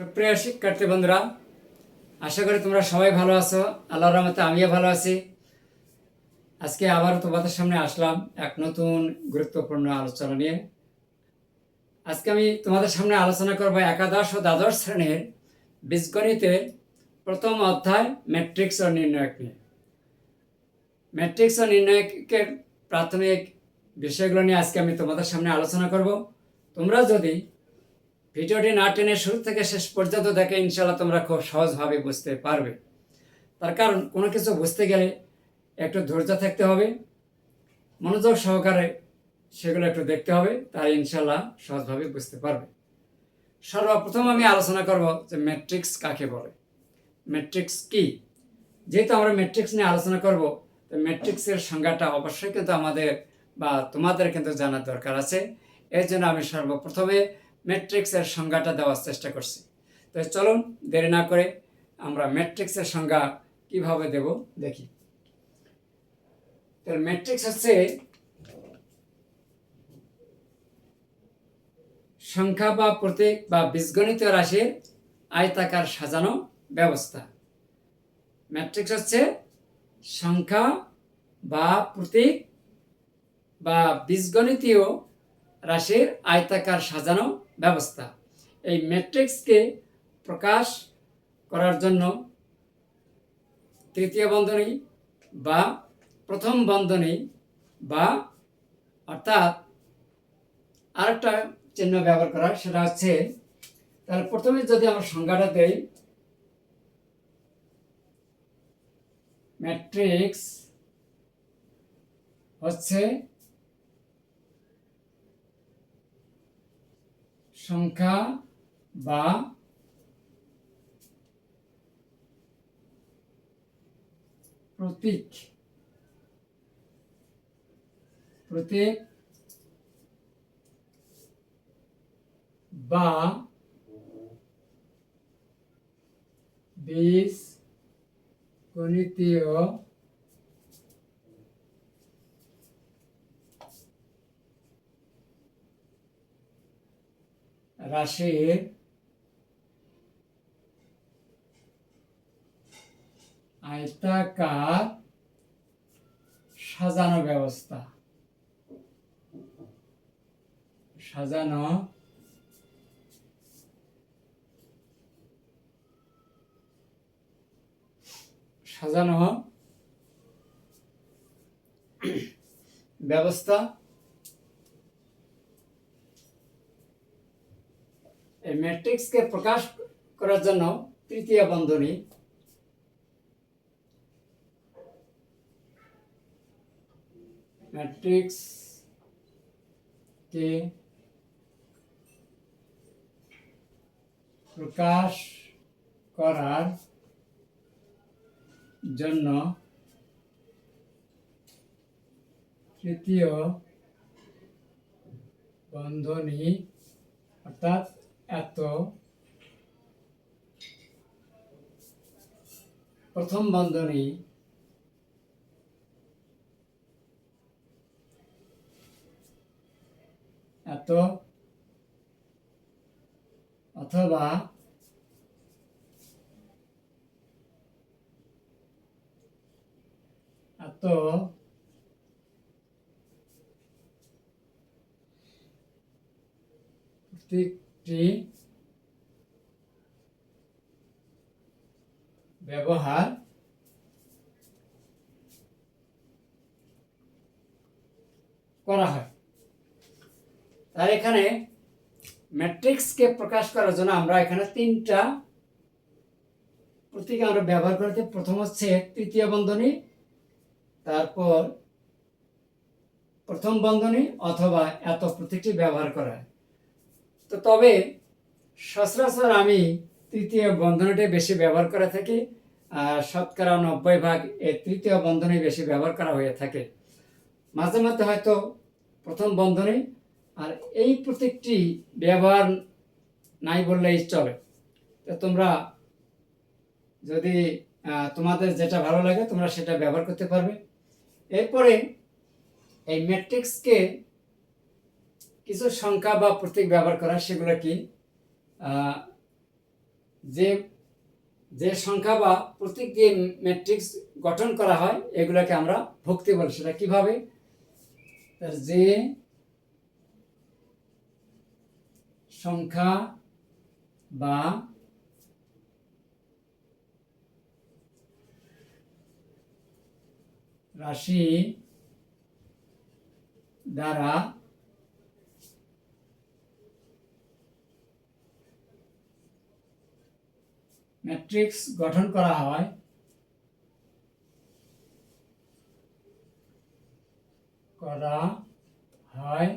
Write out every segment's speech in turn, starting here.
সুপ্রিয় শিক্ষার্থী বন্ধুরা আশা করি তোমরা সবাই ভালো আছো। আল্লাহর রহমতে আমিও ভালো আছি। আজকে আবার তোমাদের সামনে আসলাম এক নতুন গুরুত্বপূর্ণ আলোচনা নিয়ে। আজকে আমি তোমাদের সামনে আলোচনা করব একাদশ ও দ্বাদশ শ্রেণির বীজগণিতের প্রথম অধ্যায় ম্যাট্রিক্স ও নির্ণায়ক নিয়ে। ম্যাট্রিক্স ও নির্ণায়কের প্রাথমিক বিষয়গুলো নিয়ে আজকে আমি তোমাদের সামনে আলোচনা করব। তোমরা যদি ভিডিওটি না টেনে শুরু থেকে শেষ পর্যন্ত দেখে ইনশাল্লাহ তোমরা খুব সহজভাবে বুঝতে পারবে। তার কারণ, কোনো কিছু বুঝতে গেলে একটু ধৈর্য থাকতে হবে, মনোযোগ সহকারে সেগুলো একটু দেখতে হবে তাই ইনশাল্লাহ সহজভাবে বুঝতে পারবে। সর্বপ্রথম আমি আলোচনা করব যে ম্যাট্রিক্স কাকে বলে। ম্যাট্রিক্স কি? যেহেতু আমরা ম্যাট্রিক্স নিয়ে আলোচনা করব, তো ম্যাট্রিক্সের সংজ্ঞাটা অবশ্যই কিন্তু আমাদের বা তোমাদের কিন্তু জানার দরকার আছে। এর জন্য আমি সর্বপ্রথমে ম্যাট্রিক্সের সংজ্ঞাটা দেওয়ার চেষ্টা করছি। তো চলুন, দেরি না করে আমরা ম্যাট্রিক্সের সংজ্ঞা কীভাবে দেব দেখি। তো ম্যাট্রিক্স হচ্ছে সংখ্যা বা প্রতীক বা বীজগণিত রাশির আয়তাকার সাজানো ব্যবস্থা। ম্যাট্রিক্স হচ্ছে সংখ্যা বা প্রতীক বা বীজগণিতীয় রাশির আয়তাকার সাজানো ব্যবস্থা। এই ম্যাট্রিক্সকে প্রকাশ করার জন্য তৃতীয় বন্ধনী বা প্রথম বন্ধনী বা অর্থাৎ আরেকটা চিহ্ন ব্যবহার করা সেটা হচ্ছে, তাহলে প্রথমে যদি আমরা সংজ্ঞাটা দেই ম্যাট্রিক্স হচ্ছে সংখ্যা বা প্রতীক। প্রতীক বা বীজ গণিতীয় রাশির আয়তাকার সাজানো ব্যবস্থা। সাজানো সাজানো ব্যবস্থা এই ম্যাট্রিক্সকে প্রকাশ করার জন্য তৃতীয় বন্ধনী। ম্যাট্রিক্স কে প্রকাশ করার জন্য তৃতীয় বন্ধনী, অর্থাৎ এত। প্রথম বন্ধনী। এত। অথবা এত। ব্যবহার করা হয়। তার এখানে ম্যাট্রিক্সকে প্রকাশ করার জন্য আমরা এখানে তিনটা প্রতীক আমরা ব্যবহার করতে প্রথম হচ্ছে তৃতীয় বন্ধনী, তারপর প্রথম বন্ধনী অথবা এত প্রতীকটি ব্যবহার করা হয়। তো তবে সচরাচর আমি তৃতীয় বন্ধনীটি বেশি ব্যবহার করে থাকি, আর শতকরা নব্বই ভাগ এই তৃতীয় বন্ধনী বেশি ব্যবহার করা হয়ে থাকে। মাঝে মধ্যে হয়তো প্রথম বন্ধনী, আর এই প্রতীকটি ব্যবহার নাই বললেই চলে। তো তোমরা যদি তোমাদের যেটা ভালো লাগে তোমরা সেটা ব্যবহার করতে পারবে। এরপরে এই ম্যাট্রিক্সকে কিছু সংখ্যা বা প্রতীক ব্যবহার করা, সেগুলো কি? যে যে সংখ্যা বা প্রতীক দিয়ে ম্যাট্রিক্স গঠন করা হয়, এগুলোকে আমরা ভক্তি বলি। সেটা কীভাবে? যে সংখ্যা বা রাশি দ্বারা ম্যাট্রিক্স গঠন করা হয়। করা হয়।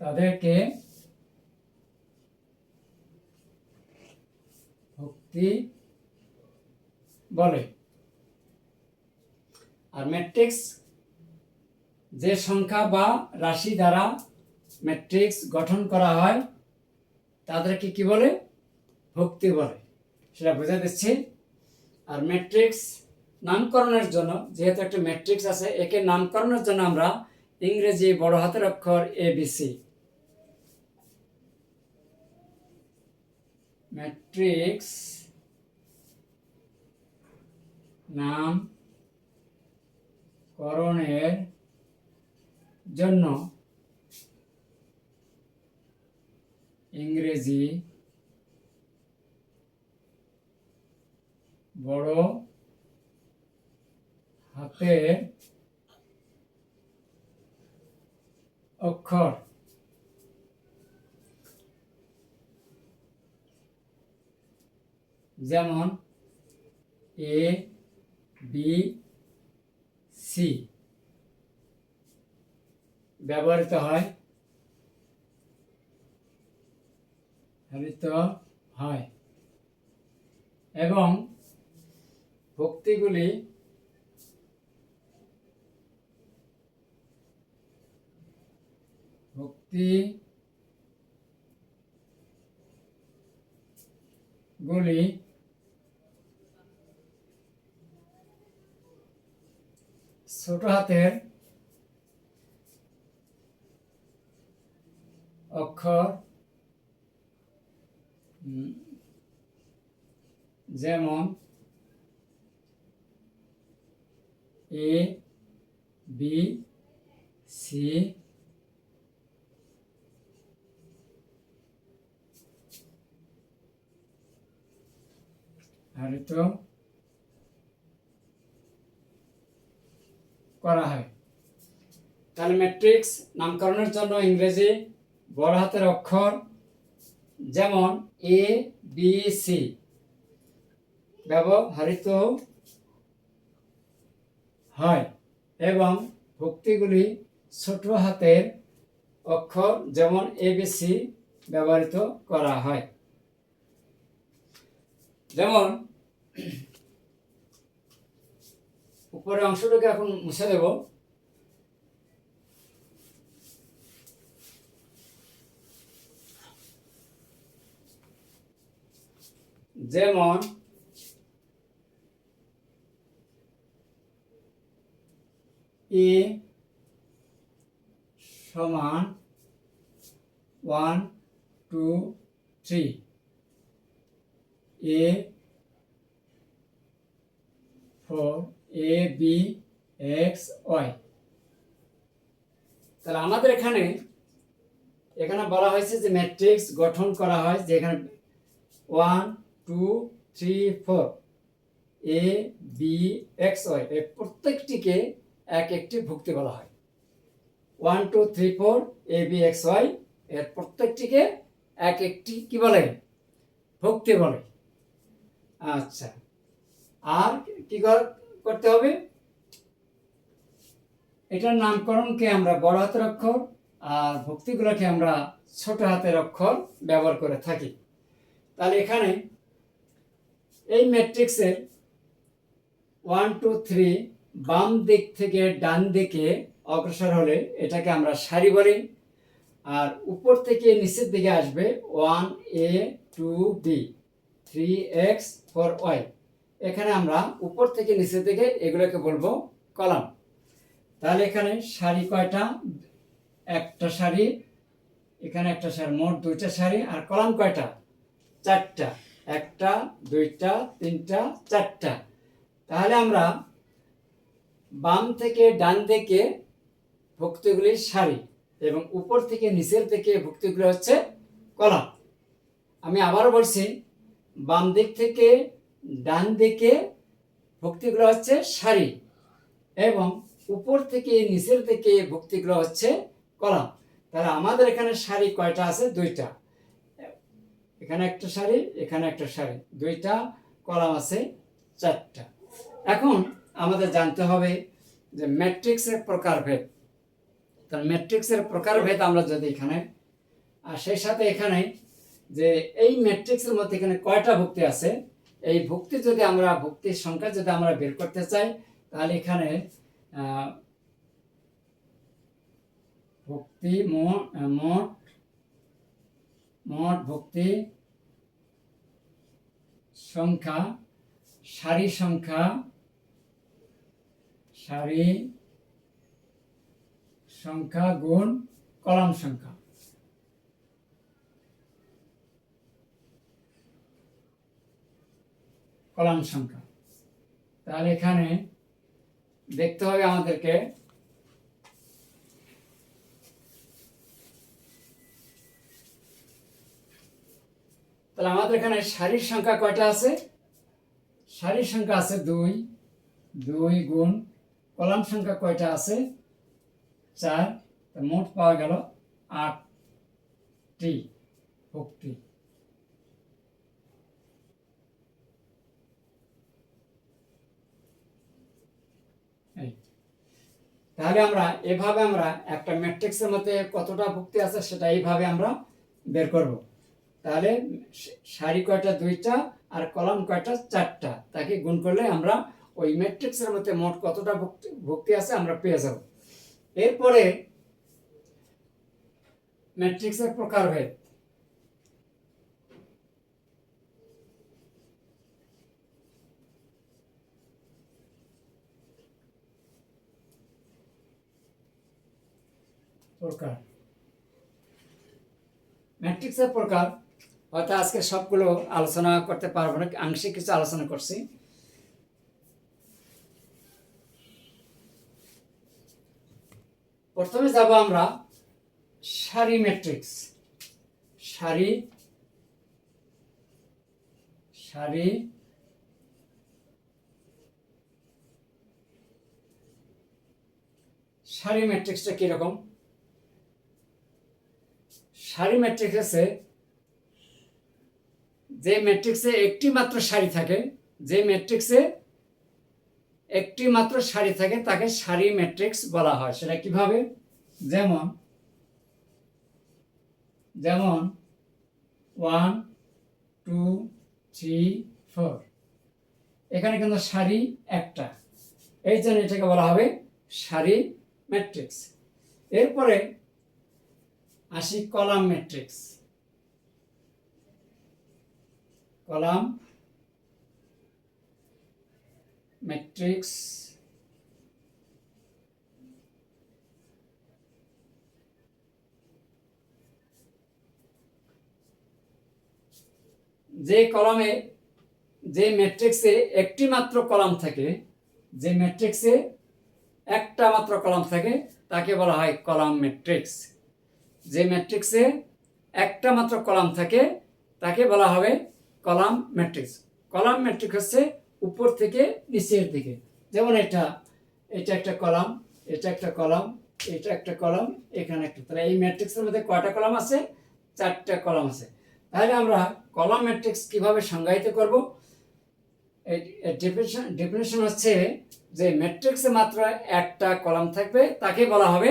তাদেরকে ভক্তি বলে। আর ম্যাট্রিক্স যে সংখ্যা বা রাশি দ্বারা ম্যাট্রিক্স গঠন করা হয় তাদেরকে কি বলে? ভক্তি বলে। সেটা বোঝা দিচ্ছি। আর ম্যাট্রিক্স নামকরণের জন্য, যেহেতু একটা ম্যাট্রিক্স আছে, একে নামকরণের জন্য আমরা ইংরেজি বড় হাতের অক্ষর এ বি সি ম্যাট্রিক্স নাম করণের জন্য ইংরেজি বড় হাতে অক্ষর। যেমন এ বি সি। ব্যবহৃত হয় ব্যবহৃত হয়। এবং ভক্তিগুলি ভক্তি গুলি ছোট হাতের অক্ষর যেমন এ বি সি হারিত করা হয়। তাহলে ম্যাট্রিক্স নামকরণের জন্য ইংরেজি বড় হাতের অক্ষর যেমন এ বি সি ব্যবহৃত হয় এবং ভক্তিগুলি ছোট হাতের অক্ষর যেমন এবিসি ব্যবহৃত করা হয়। যেমন, উপরের অংশটাকে এখন মুছে দেব। যেমন এ সমান one, two, three. A four, A, B, X, Y. তাহলে আমাদের এখানে এখানে বলা হয়েছে যে ম্যাট্রিক্স গঠন করা হয় যে এখানে one, two, three, four, A, B, X, Y. প্রত্যেকটিকে এক একটি ভুক্তি বলা হয়। One two three four A B X Y এর প্রত্যেকটিকে এক একটি কি বলে? ভক্তি বলে। আচ্ছা। আর কি করতে হবে? এটার নামকরণকে আমরা বড় হাতের অক্ষর আর ভক্তিগুলোকে আমরা ছোট হাতের অক্ষর ব্যবহার করে থাকি। তাহলে এখানে এই ম্যাট্রিক্সের ওয়ান টু থ্রি বাম দিক থেকে ডান দিকে অগ্রসর হলে এটাকে আমরা সারি বলি। আর উপর থেকে নিচের দিকে আসবে one A two B, three X four Y. এখানে আমরা উপর থেকে নিচের দিকে এগুলোকে বলব কলাম। তাহলে এখানে সারি কয়টা? একটা সারি, এখানে একটা সারি, মোট দুইটা সারি, আর কলাম কয়টা? চারটা। একটা, দুইটা, তিনটা, চারটা। তাহলে আমরা বাম থেকে ডান দিকে ভুক্তিগুলির সারি এবং উপর থেকে নিচের দিকে ভুক্তিগুলি হচ্ছে কলাম। আমি আবারও বলছি, বাম দিক থেকে ডান দিকে ভক্তিগুলো হচ্ছে সারি এবং উপর থেকে নিচের দিকে ভক্তিগুলো হচ্ছে কলাম। তাহলে আমাদের এখানে শাড়ি কয়টা আছে? দুইটা। এখানে একটা শাড়ি এখানে একটা শাড়ি দুইটা, কলাম আছে চারটা। এখন আমাদের জানতে হবে যে ম্যাট্রিক্সের প্রকারভেদ তাহলে ম্যাট্রিক্সের প্রকারভেদ আমরা যদি এখানে, আর সেই সাথে এখানে যে এই ম্যাট্রিক্সের মধ্যে এখানে কয়টা ভুক্তি আছে, এই ভুক্তি যদি আমরা, ভুক্তির সংখ্যা যদি আমরা বের করতে চাই, তাহলে এখানে ভুক্তি মোট মোট ভুক্তি সংখ্যা, সারি সংখ্যা সারি সংখ্যা গুণ কলাম সংখ্যা। কলাম সংখ্যা। তাহলে এখানে দেখতে হবে আমাদেরকে তাহলে আমাদের এখানে সারির সংখ্যা কয়টা আছে? সারির সংখ্যা আছে দুই দুই গুণ কলাম সংখ্যা কয়টা আছে? চার মোট পাওয়া গেল আটটি, ভক্তি। তাহলে আমরা, এভাবে আমরা একটা ম্যাট্রিক্সের মধ্যে কতটা ভুক্তি আছে সেটা এইভাবে আমরা বের করব। তাহলে সারি কয়টা দুইটা আর কলাম কয়টা চারটা, তাকে গুণ করলে আমরা ওই ম্যাট্রিক্সের মধ্যে মোট কতটা ভুক্তি আছে আমরা পেয়ে যাব। এরপরে ম্যাট্রিক্সের প্রকারভেদ। প্রকার। ম্যাট্রিক্সের প্রকার, হয়তো আজকে সবগুলো আলোচনা করতে পারব না, আংশিক কিছু আলোচনা করছি। প্রথমে যাব আমরা সারি ম্যাট্রিক্স। সারি সারি সারি ম্যাট্রিক্সটা কীরকম? সারি ম্যাট্রিক্স আছে যে ম্যাট্রিক্সে একটি মাত্র সারি থাকে, যে ম্যাট্রিক্সে একটি মাত্র সারি থাকে, তাকে সারি ম্যাট্রিক্স বলা হয়। সেটা কীভাবে? যেমন যেমন, ওয়ান, টু, থ্রি, ফোর। এখানে কিন্তু সারি একটা। এই জন্য এটাকে বলা হবে সারি ম্যাট্রিক্স। এরপরে আসি কলাম ম্যাট্রিক্স। কলাম ম্যাট্রিক্স যে কলামে, যে ম্যাট্রিক্সে একটি মাত্র কলাম থাকে, যে ম্যাট্রিক্সে একটা মাত্র কলাম থাকে, তাকে বলা হয় কলাম ম্যাট্রিক্স যে ম্যাট্রিক্সে একটা মাত্র কলাম থাকে, তাকে বলা হবে কলাম ম্যাট্রিক্স কলাম ম্যাট্রিক্স হচ্ছে উপর থেকে নিচের দিকে। যেমন এটা এটা একটা কলাম, এটা একটা কলাম, এটা একটা কলাম, এখানে একটা। তাহলে এই ম্যাট্রিক্সের মধ্যে কয়টা কলাম আছে? চারটা কলাম আছে। তাহলে আমরা কলাম ম্যাট্রিক্স কীভাবে সংজ্ঞায়িত করব? ডেফিনেশন ডেফিনেশন হচ্ছে যে ম্যাট্রিক্সে মাত্র একটা কলাম থাকবে, তাকে বলা হবে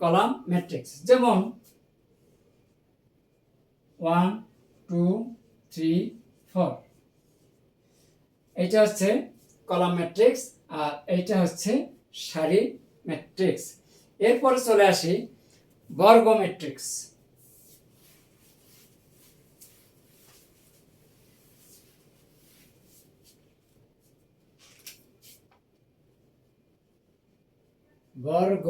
কলাম ম্যাট্রিক্স। যেমন ওয়ান টু থ্রি ফোর এটা হচ্ছে কলাম ম্যাট্রিক্স আর এইটা হচ্ছে সারি ম্যাট্রিক্স। এরপরে চলে আসি বর্গ ম্যাট্রিক্স। বর্গ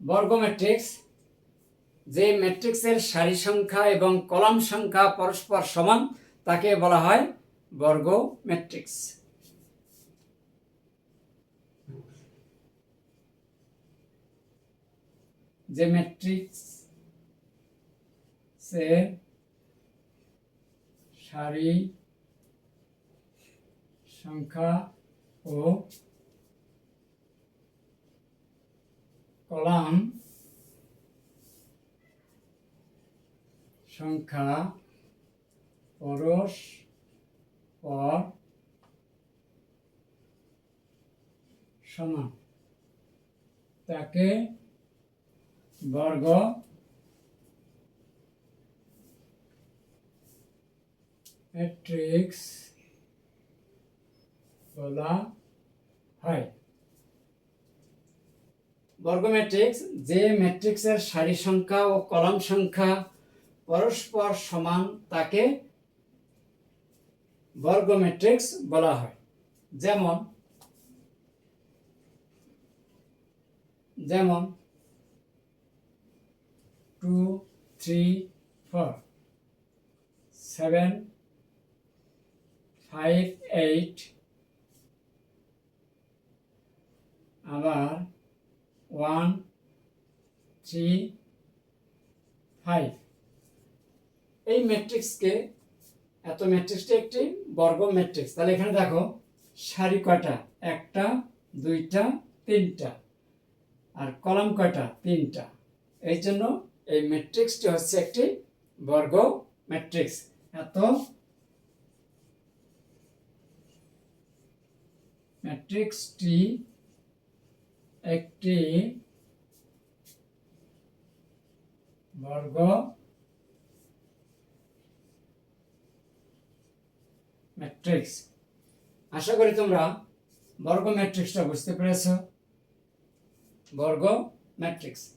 বর্গ ম্যাট্রিক্স যে ম্যাট্রিক্সের সারি সংখ্যা এবং কলাম সংখ্যা পরস্পর সমান, তাকে বলা হয় বর্গ ম্যাট্রিক্স যে ম্যাট্রিক্স সে সারি সংখ্যা ও কলাম সংখ্যা পরশ পর সমান। তাকে বর্গ ম্যাট্রিক্স বলা হয়। বর্গ ম্যাট্রিক্স যে ম্যাট্রিক্সের সারি সংখ্যা ও কলাম সংখ্যা পরস্পর সমান তাকে বর্গ ম্যাট্রিক্স বলা হয়। যেমন যেমন, two, three, four, seven, five, eight, আবার ওয়ান, থ্রি, ফাইভ। এই ম্যাট্রিক্সকে এত ম্যাট্রিক্সটা একটি বর্গ ম্যাট্রিক্স তাহলে এখানে দেখো, সারি কয়টা? একটা, দুইটা, তিনটা। আর কলাম কয়টা? তিনটা। এই জন্য এই ম্যাট্রিক্সটি হচ্ছে একটি বর্গ ম্যাট্রিক্স এত ম্যাট্রিক্সটি একটি বর্গ ম্যাট্রিক্স। আশা করি তোমরা বর্গ ম্যাট্রিক্সটা বুঝতে পেরেছ। বর্গ ম্যাট্রিক্স।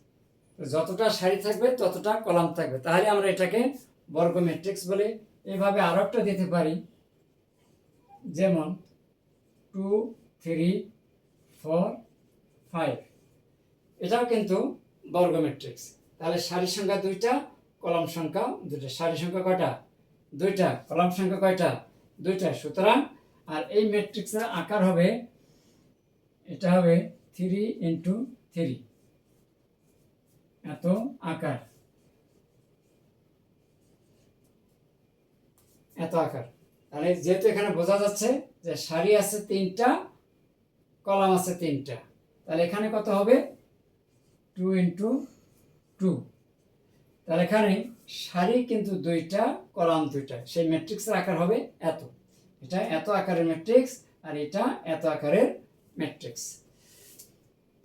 যতটা সারি থাকবে, ততটা কলাম থাকবে। তাহলে আমরা এটাকে বর্গ ম্যাট্রিক্স বলে এভাবে আরও একটা দিতে পারি। যেমন টু থ্রি ফোর ফাইভ। এটাও কিন্তু বর্গ ম্যাট্রিক্স। তাহলে সারি সংখ্যা দুইটা, কলাম সংখ্যা দুইটা। সারি সংখ্যা কয়টা? দুইটা। কলাম সংখ্যা কয়টা? দুইটা। সুতরাং, আর এই ম্যাট্রিক্সের আকার হবে, এটা হবে থ্রি ইন্টু থ্রি এত আকার। এত আকার। তাহলে যেহেতু এখানে বোঝা যাচ্ছে যে সারি আছে তিনটা, কলাম আছে তিনটা। তাহলে এখানে কত হবে? টু ইন্টু টু তাহলে এখানে সারি কিন্তু দুইটা, কলাম দুইটা। সেই ম্যাট্রিক্সের আকার হবে এত। এটা এত আকারের ম্যাট্রিক্স আর এটা এত আকারের ম্যাট্রিক্স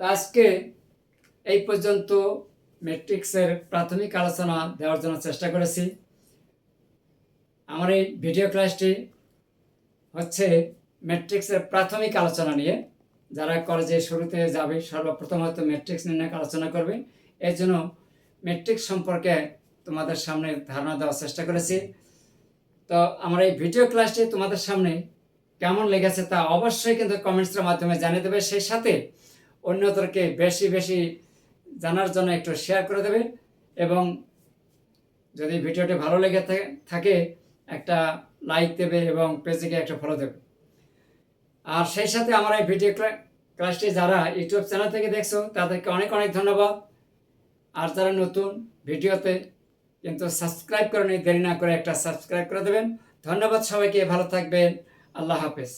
আজকে এই পর্যন্ত ম্যাট্রিক্সের প্রাথমিক আলোচনা দেওয়ার জন্য চেষ্টা করেছি। আমার এই ভিডিও ক্লাসটি হচ্ছে ম্যাট্রিক্সের প্রাথমিক আলোচনা নিয়ে। যারা কলেজে শুরুতে যাবে, সর্বপ্রথম হয়তো ম্যাট্রিক্স নির্ণয় আলোচনা করবে। এর জন্য ম্যাট্রিক্স সম্পর্কে তোমাদের সামনে ধারণা দেওয়ার চেষ্টা করেছি। তো আমার এই ভিডিও ক্লাসটি তোমাদের সামনে কেমন লেগেছে তা অবশ্যই কিন্তু কমেন্টসের মাধ্যমে জানিয়ে দেবে। সেই সাথে অন্যদেরকে বেশি বেশি জানার জন্য একটু শেয়ার করে দেবে এবং যদি ভিডিওটি ভালো লেগে থাকে একটা লাইক দেবে এবং পেজে একটা ফলো দেবে। আর সেই সাথে আমার এই ভিডিও ক্লা- ক্লাসটি যারা ইউটিউব চ্যানেল থেকে দেখছ, তাদেরকে অনেক অনেক ধন্যবাদ। আর যারা নতুন ভিডিওতে কিন্তু সাবস্ক্রাইব করেনি দেরি না করে একটা সাবস্ক্রাইব করে দেবেন। ধন্যবাদ সবাইকে, ভালো থাকবেন। আল্লাহ হাফেজ।